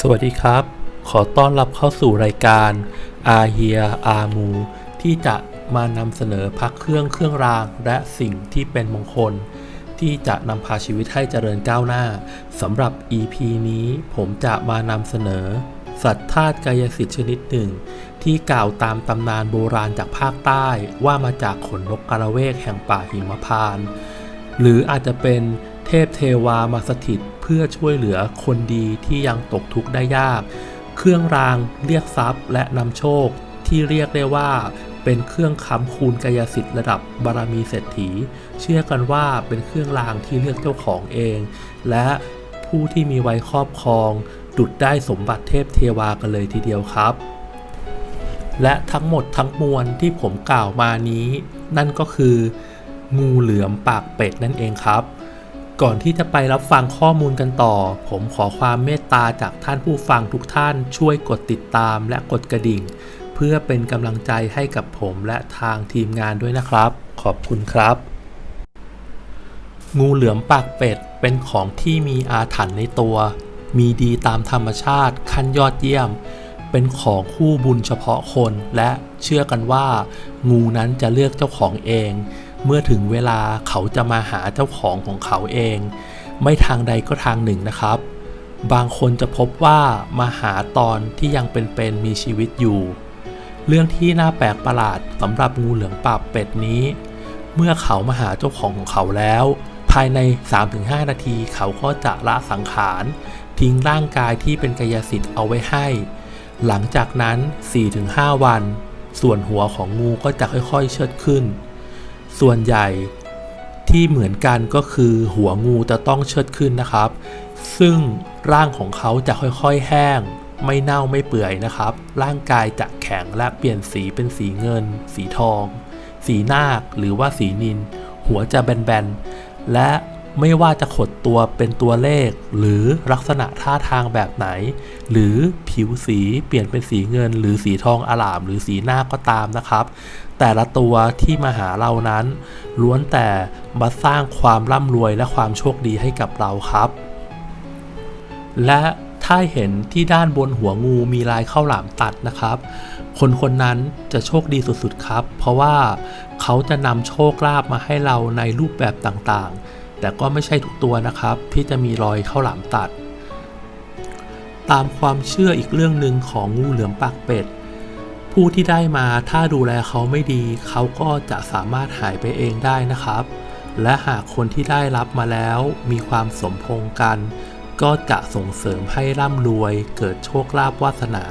สวัสดีครับ ขอต้อนรับเข้าสู่รายการอาเฮียอามูที่จะมานำเสนอพักเครื่องเครื่องราง และสิ่งที่เป็นมงคล ที่จะนำพาชีวิตให้เจริญก้าวหน้าสำหรับ EP นี้ผมจะมานำเสนอ สัตว์ธาตุกายสิทธิ์ชนิดหนึ่ง ที่กล่าวตามตำนานโบราณจากภาคใต้ว่ามาจากขนนกกระเวกแห่งป่าหิมพานต์หรืออาจจะเป็นเทพเทวามาสถิต พื่อช่วยเหลือคนดีที่ยังตกทุกข์ได้ยาก เครื่องรางเรียกทรัพย์และนำโชคที่เรียกได้ว่าเป็นเครื่องค้ำคูณกายสิทธิ์ระดับบารมีเศรษฐี เชื่อกันว่าเป็นเครื่องรางที่เลือกเจ้าของเอง และผู้ที่มีไว้ครอบครอง ดุดได้สมบัติเทพเทวากันเลยทีเดียวครับ และทั้งหมดทั้งมวลที่ผมกล่าวมานี้ นั่นก็คือ งูเหลือมปากเป็ดนั่นเองครับ ก่อนที่จะไปรับฟังข้อมูลกันต่อ ผมขอความเมตตาจากท่านผู้ฟังทุกท่านช่วยกดติดตามและกดกระดิ่ง เพื่อเป็นกำลังใจให้กับผมและทางทีมงานด้วยนะครับ ขอบคุณครับ งูเหลือมปากเป็ดเป็นของที่มีอาถรรพ์ในตัว มีดีตามธรรมชาติขั้นยอดเยี่ยม เป็นของคู่บุญเฉพาะคนและเชื่อกันว่า งูนั้นจะเลือกเจ้าของเอง เมื่อถึงเวลาเขาจะมาหาเจ้าของของเขาเอง ไม่ทางใดก็ทางหนึ่งนะครับ บางคนจะพบว่ามาหาตอนที่ยังเป็นๆมีชีวิตอยู่ เรื่องที่น่าแปลกประหลาดสำหรับงูเหลือมปากเป็ดนี้ เมื่อเขามาหาเจ้าของของเขาแล้ว ภายใน 3-5 นาทีเขาก็จะละสังขาร ทิ้งร่างกายที่เป็นกายสิทธิ์เอาไว้ให้ หลังจากนั้น 4-5 วัน ส่วนหัวของงูก็จะค่อยๆ เชิดขึ้น ส่วนใหญ่ที่เหมือนกันก็คือหัวงูจะต้องเชิดขึ้นนะครับ ซึ่งร่างของเขาจะค่อยๆแห้ง ไม่เน่าไม่เปื่อยนะครับ ร่างกายจะแข็งและเปลี่ยนสีเป็นสีเงิน สีทอง สีนาคหรือว่าสีนิน หัวจะแบนๆ และไม่ว่าจะขดตัวเป็นตัวเลข หรือลักษณะท่าทางแบบไหน หรือผิวสีเปลี่ยนเป็นสีเงิน หรือสีทองอลาม หรือสีนาคก็ตามนะครับ แต่ละตัวที่มาหาเรานั้น ล้วนแต่มาสร้างความร่ำรวยและความโชคดีให้กับเราครับ และถ้าเห็นที่ด้านบนหัวงูมีลายข้าวหลามตัดนะครับ คนคนนั้นจะโชคดีสุดๆครับ เพราะว่าเขาจะนำโชคลาภมาให้เราในรูปแบบต่างๆ แต่ก็ไม่ใช่ทุกตัวนะครับ ที่จะมีรอยข้าวหลามตัด ตามความเชื่ออีกเรื่องหนึ่งของงูเหลือมปากเป็ด ผู้ที่ได้มาถ้าดูแลเขาไม่ดี เขาก็จะสามารถหายไปเองได้นะครับ และหากคนที่ได้รับมาแล้วมีความสมพงกัน ก็จะส่งเสริมให้ร่ำรวย เกิดโชคลาภวาสนา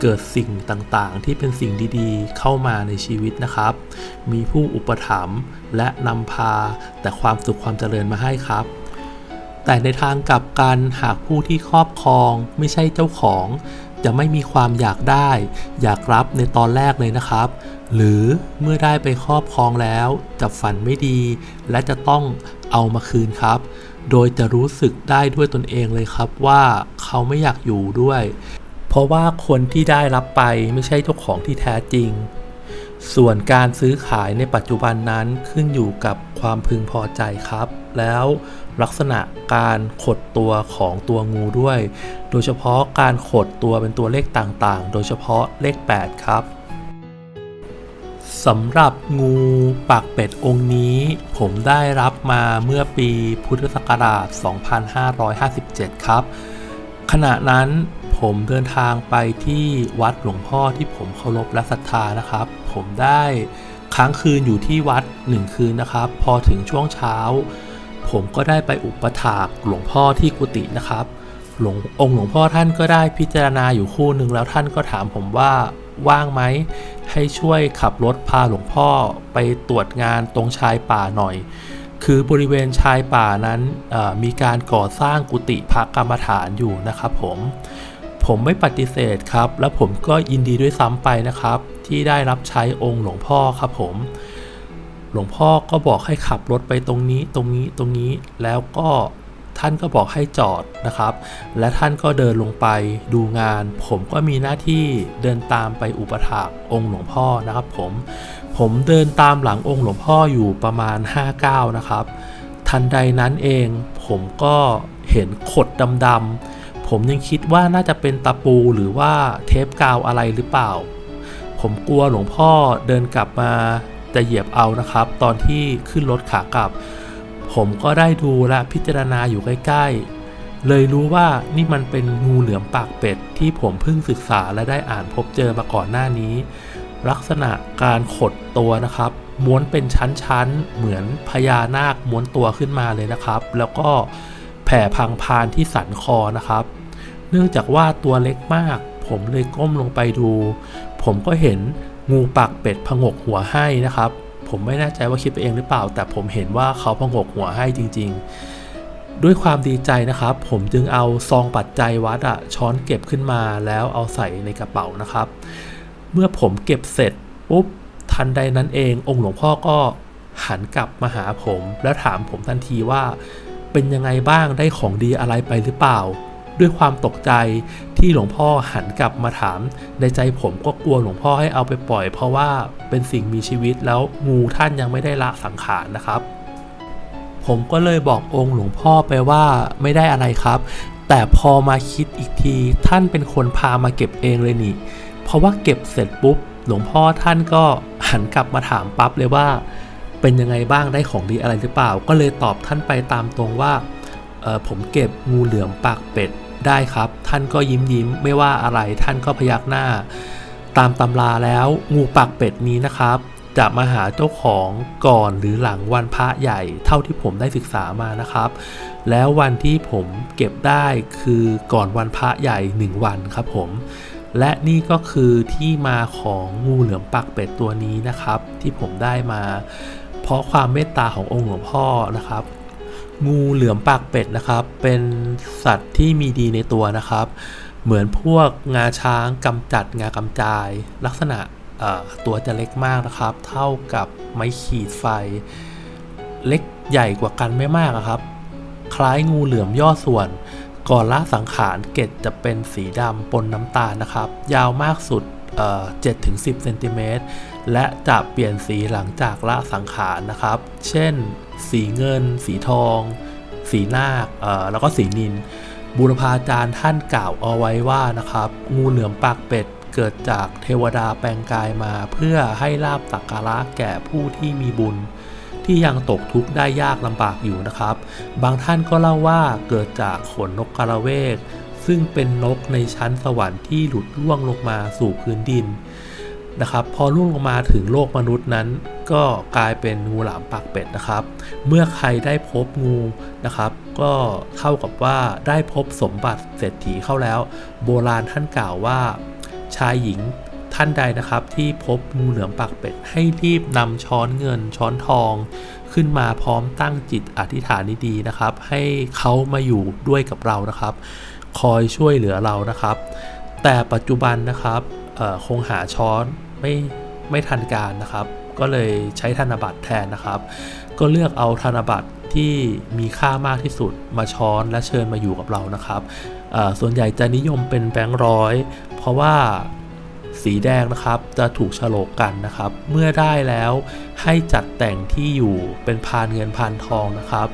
เกิดสิ่งต่างๆ ที่เป็นสิ่งดีๆ เข้ามาในชีวิตนะครับ มีผู้อุปถัมภ์และนำพาแต่ความสุขความเจริญมาให้ครับ แต่ในทางกลับกันหากผู้ที่ครอบครองไม่ใช่เจ้าของ จะไม่มีความอยากได้ อยากรับในตอนแรกเลยนะครับ หรือเมื่อได้ไปครอบครองแล้ว จะฝันไม่ดี และจะต้องเอามาคืนครับ โดยจะรู้สึกได้ด้วยตนเองเลยครับว่าเขาไม่อยากอยู่ด้วย เพราะว่าคนที่ได้รับไปไม่ใช่เจ้าของที่แท้จริง ส่วนการซื้อขายในปัจจุบันนั้นขึ้นอยู่กับความพึงพอใจครับ แล้ว ลักษณะการขดตัวของตัวงูด้วย โดยเฉพาะการขดตัวเป็นตัวเลขต่างๆ โดยเฉพาะเลข 8 ครับสำหรับงูปากเป็ดองค์นี้ ผมได้รับมาเมื่อปีพุทธศักราช 2557 ครับ ขณะนั้นผมเดินทางไปที่วัดหลวงพ่อที่ผมเคารพและศรัทธานะครับ ผมได้ค้างคืนอยู่ที่วัดหนึ่งคืนนะครับ พอถึงช่วงเช้า ผมก็ได้ไปอุปถากหลวงพ่อที่กุฏินะครับ หลวงองค์หลวงพ่อท่านก็ได้พิจารณาอยู่คู่หนึ่งแล้วท่านก็ถามผมว่าว่างไหม ให้ช่วยขับรถพาหลวงพ่อไปตรวจงานตรงชายป่าหน่อย คือบริเวณชายป่านั้นมีการก่อสร้างกุฏิพระกรรมฐานอยู่นะครับผมผมไม่ปฏิเสธครับ และผมก็ยินดีด้วยซ้ำไปนะครับ ที่ได้รับใช้องค์หลวงพ่อครับผม หลวงพ่อก็บอกให้ขับรถไปตรงนี้ตรงนี้ตรงนี้แล้วก็ท่านก็บอกให้จอดนะครับ และท่านก็เดินลงไปดูงาน ผมก็มีหน้าที่เดินตามไปอุปถากองค์หลวงพ่อนะครับผม ผมเดินตามหลังองค์หลวงพ่ออยู่ประมาณ5ก้าวนะครับ ทันใดนั้นเองผมก็เห็นขดดำๆ ผมยังคิดว่าน่าจะเป็นตะปูหรือว่าเทปกาวอะไรหรือเปล่า ผมกลัวหลวงพ่อเดินกลับมา จะเหยียบเอานะครับ ตอนที่ขึ้นรถขากลับ ผมก็ได้ดูและพิจารณาอยู่ใกล้ๆ เลยรู้ว่านี่มันเป็นงูเหลือมปากเป็ด ที่ผมเพิ่งศึกษาและได้อ่านพบเจอมาก่อนหน้านี้ ลักษณะการขดตัวนะครับ ม้วนเป็นชั้นๆ เหมือนพญานาคม้วนตัวขึ้นมาเลยนะครับ แล้วก็แผ่พังพานที่สันคอนะครับ เนื่องจากว่าตัวเล็กมาก ผมเลยก้มลงไปดู ผมก็เห็น งูปากเป็ดผงกหัวให้นะครับ ผมไม่แน่ใจว่าคิดไปเองหรือเปล่า แต่ผมเห็นว่าเขาผงกหัวให้จริง ๆ ด้วยความดีใจนะครับ ผมจึงเอาซองปัจจัยวัดอะช้อนเก็บขึ้นมาแล้วเอาใส่ในกระเป๋านะครับ เมื่อผมเก็บเสร็จปุ๊บทันใดนั้นเอง องค์หลวงพ่อก็หันกลับมาหาผม แล้วถามผมทันทีว่าเป็นยังไงบ้างได้ของดีอะไรไปหรือเปล่า ด้วยความตกใจ ที่หลวงพ่อหันกลับมาถาม ในใจผมก็กลัวหลวงพ่อให้เอาไปปล่อย เพราะว่าเป็นสิ่งมีชีวิตแล้วงูท่านยังไม่ได้ละสังขารนะครับ ผมก็เลยบอกองค์หลวงพ่อไปว่าไม่ได้อะไรครับ แต่พอมาคิดอีกทีท่านเป็นคนพามาเก็บเองเลยนี่ เพราะว่าเก็บเสร็จปุ๊บหลวงพ่อท่านก็หันกลับมาถามปั๊บเลยว่า เป็นยังไงบ้างได้ของดีอะไรหรือเปล่า ก็เลยตอบท่านไปตามตรงว่า ผมเก็บงูเหลือมปากเป็ดได้ครับ ท่านก็ยิ้มยิ้มไม่ว่าอะไรท่านก็พยักหน้า ตามตำราแล้วงูปากเป็ดนี้นะครับ จะมาหาเจ้าของก่อนหรือหลังวันพระใหญ่เท่าที่ผมได้ศึกษามานะครับ แล้ววันที่ผมเก็บได้คือก่อนวันพระใหญ่ 1 วันครับผมและนี่ก็คือที่มาของงูเหลือมปากเป็ดตัวนี้นะครับ ที่ผมได้มา เพราะความเมตตาขององค์หลวงพ่อนะครับ งูเหลือมปากเป็ดนะครับ เป็นสัตว์ที่มีดีในตัวนะครับ เหมือนพวกงาช้างกำจัดงากำจาย ลักษณะตัวจะเล็กมากนะครับ เท่ากับไม้ขีดไฟ เล็กใหญ่กว่ากันไม่มากครับ คล้ายงูเหลือมย่อส่วน ก่อนละสังขารเกล็ดจะเป็นสีดำปนน้ำตาลนะครับ ยาวมากสุด 7-10เซนติเมตรและจะเปลี่ยนสีหลังจากละสังขารนะครับ เช่น สีเงิน สีทอง สีนาคแล้วก็สีนินบูรพาจารย์ท่านกล่าวเอาไว้ว่านะครับ งูเหลือมปากเป็ดเกิดจากเทวดาแปลงกายมาเพื่อให้ลาบสักการะแก่ผู้ที่มีบุญ ที่ยังตกทุกข์ได้ยากลำบากอยู่นะครับ บางท่านก็เล่าว่าเกิดจากขนนกกระเวก ซึ่งเป็นนกในชั้นสวรรค์ที่หลุดล่วงลงมาสู่พื้นดินนะครับ พอล่วงลงมาถึงโลกมนุษย์นั้น ก็กลายเป็นงูหลามปากเป็ดนะครับ เมื่อใครได้พบงูนะครับ ก็เท่ากับว่าได้พบสมบัติเศรษฐีเข้าแล้ว โบราณท่านกล่าวว่าชายหญิงท่านใดนะครับที่พบงูเหลือมปากเป็ดให้รีบนำช้อนเงินช้อนทอง ขึ้นมาพร้อมตั้งจิตอธิษฐานดีๆนะครับ ให้เขามาอยู่ด้วยกับเรานะครับ คอยช่วยเหลือเรานะครับ แต่ปัจจุบันนะครับคงหาช้อนไม่ไม่ทันการนะครับ ก็เลยใช้ธนบัตรแทนนะครับ ก็เลือกเอาธนบัตรที่มีค่ามากที่สุดมาช้อนและเชิญมาอยู่กับเรานะครับ ส่วนใหญ่จะนิยมเป็นแบงค์ร้อย เพราะว่าสีแดงนะครับจะถูกฉลกกันนะครับ เมื่อได้แล้วให้จัดแต่งที่อยู่เป็นพานเงินพานทองนะครับ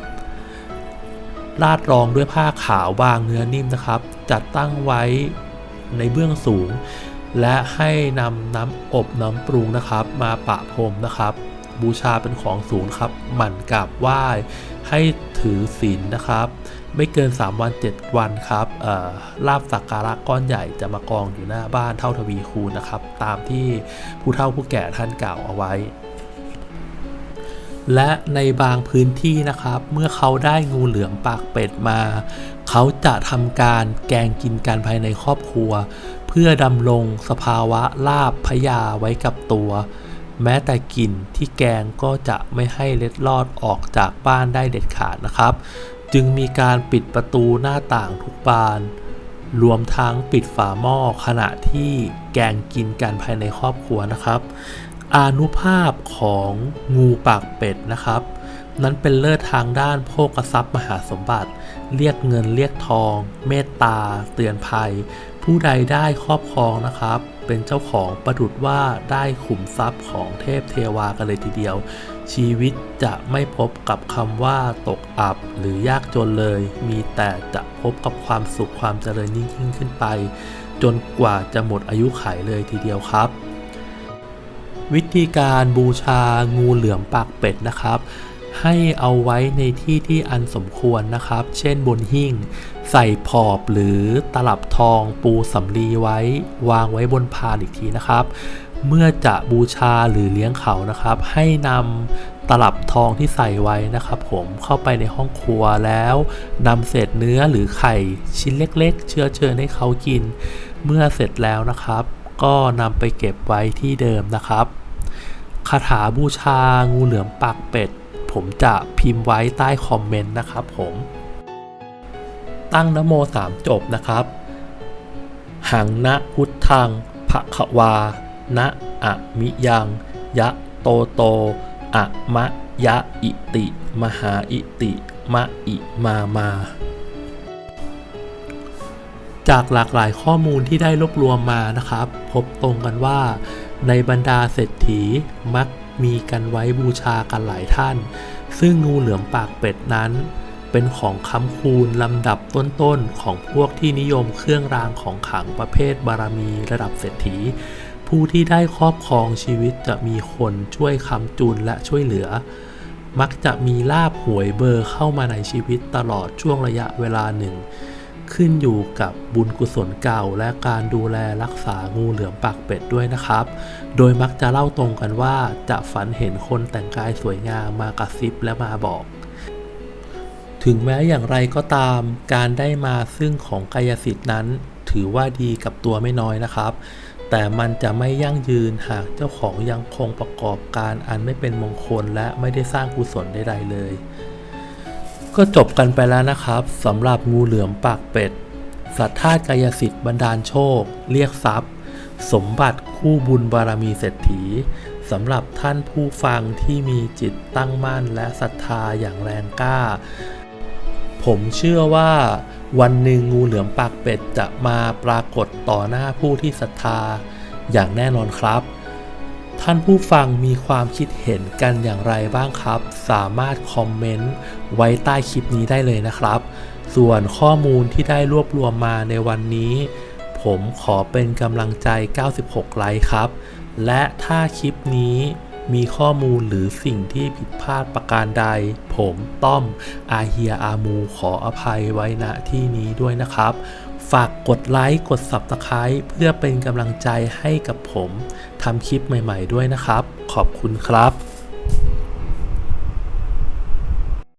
ลาดรองด้วยผ้าขาวบางเนื้อนิ่มนะครับ จัดตั้งไว้ในเบื้องสูง และให้นำน้ำอบน้ำปรุงนะครับ มาปะพรมนะครับ บูชาเป็นของสูงครับ หมั่นกราบไหว้ให้ถือศีลนะครับ ไม่เกิน 3 วัน 7 วันครับลาบสักการะก้อนใหญ่จะมากองอยู่หน้าบ้านเท่าทวีคูณนะครับ ตามที่ผู้เฒ่าผู้แก่ท่านกล่าวเอาไว้ และในบางพื้นที่นะครับ เมื่อเขาได้งูเหลือมปากเป็ดมา เขาจะทำการแกงกินกันภายในครอบครัว เพื่อดำรงสภาวะลาบพยาไว้กับตัว แม้แต่กลิ่นที่แกงก็จะไม่ให้เล็ดลอดออกจากบ้านได้เด็ดขาดนะครับ จึงมีการปิดประตูหน้าต่างทุกบานรวมทั้งปิดฝาหม้อขณะที่แกงกินกันภายในครอบครัวนะครับ อานุภาพของงูปากเป็ดนะครับ นั้นเป็นเลิศทางด้านโภคทรัพย์มหาสมบัติ เรียกเงินเรียกทอง เมตตา เตือนภัย ผู้ใดได้ครอบครองนะครับ เป็นเจ้าของประดุดว่าได้ขุมทรัพย์ของเทพเทวากันเลยทีเดียว ชีวิตจะไม่พบกับคำว่าตกอับหรือยากจนเลย มีแต่จะพบกับความสุขความเจริญยิ่งยิ่งขึ้นไป จนกว่าจะหมดอายุไขเลยทีเดียวครับ วิธีการบูชางูเหลือมปากเป็ดนะครับ ให้เอาไว้ในที่ที่อันสมควรนะครับ เช่นบนหิ้งใส่พอบหรือตลับทองปูสำลีไว้ วางไว้บนพานอีกทีนะครับ เมื่อจะบูชาหรือเลี้ยงเขานะครับ ให้นำตลับทองที่ใส่ไว้นะครับ ผมเข้าไปในห้องครัวแล้วนำเศษเนื้อหรือไข่ชิ้นเล็ก ๆ เชื้อเชิญให้เขากิน เมื่อเสร็จแล้วนะครับ ก็นำไปเก็บไว้ที่เดิมนะครับคาถาบูชางูเหลือมปากเป็ด ผมจะพิมพ์ไว้ใต้คอมเมนต์นะครับผม ตั้งนโมสามจบนะครับ หังนะพุทธังภะคะวา นะอะมิยัง ยะโตโต อะมะยะอิติ มหาอิติ มะอิมามา จากหลากหลายข้อมูลที่ได้รวบรวมมานะครับ พบตรงกันว่า ในบรรดาเศรษฐีมักมีกันไว้บูชากันหลายท่าน ซึ่งงูเหลือมปากเป็ดนั้น เป็นของคำคูณลำดับต้นๆของพวกที่นิยมเครื่องรางของขลังประเภทบารมีระดับเศรษฐี ผู้ที่ได้ครอบครองชีวิตจะมีคนช่วยคำจุนและช่วยเหลือ มักจะมีลาบหวยเบอร์เข้ามาในชีวิตตลอดช่วงระยะเวลาหนึ่ง ขึ้นอยู่กับบุญกุศลเก่าและการดูแลรักษางูเหลือมปากเป็ดด้วยนะครับ โดยมักจะเล่าตรงกันว่าจะฝันเห็นคนแต่งกายสวยงามมากระซิบและมาบอก ถึงแม้อย่างไรก็ตาม การได้มาซึ่งของกายสิทธิ์นั้น ถือว่าดีกับตัวไม่น้อยนะครับ แต่มันจะไม่ยั่งยืนหากเจ้าของยังคงประกอบการอันไม่เป็นมงคลและไม่ได้สร้างกุศลใดๆเลย ก็จบกันไปแล้วนะครับสำหรับงูเหลือมปากเป็ด สัทธาตุกายสิทธิ์บันดาลโชค เรียกทรัพย์ สมบัติคู่บุญบารมีเศรษฐีสำหรับท่านผู้ฟังที่มีจิตตั้งมั่นและศรัทธาอย่างแรงกล้า ผมเชื่อว่า วันหนึ่งงูเหลือมปากเป็ดจะมาปรากฏต่อหน้าผู้ที่ศรัทธาอย่างแน่นอนครับ ท่านผู้ฟังมีความคิดเห็นกันอย่างไรบ้างครับ สามารถคอมเมนต์ไว้ใต้คลิปนี้ได้เลยนะครับ ส่วนข้อมูลที่ได้รวบรวมมาในวันนี้ ผมขอเป็นกำลังใจ 96 ไลค์ครับ และถ้าคลิปนี้มีข้อมูลหรือสิ่งที่ผิดพลาดประการใด ผมต้อมอาเฮียอามูขออภัยไว้ณที่นี้ด้วยนะครับ ฝากกดไลค์ กด Subscribe เพื่อเป็นกำลังใจให้กับผมทำคลิปใหม่ ๆ ด้วยนะครับ ขอบคุณครับ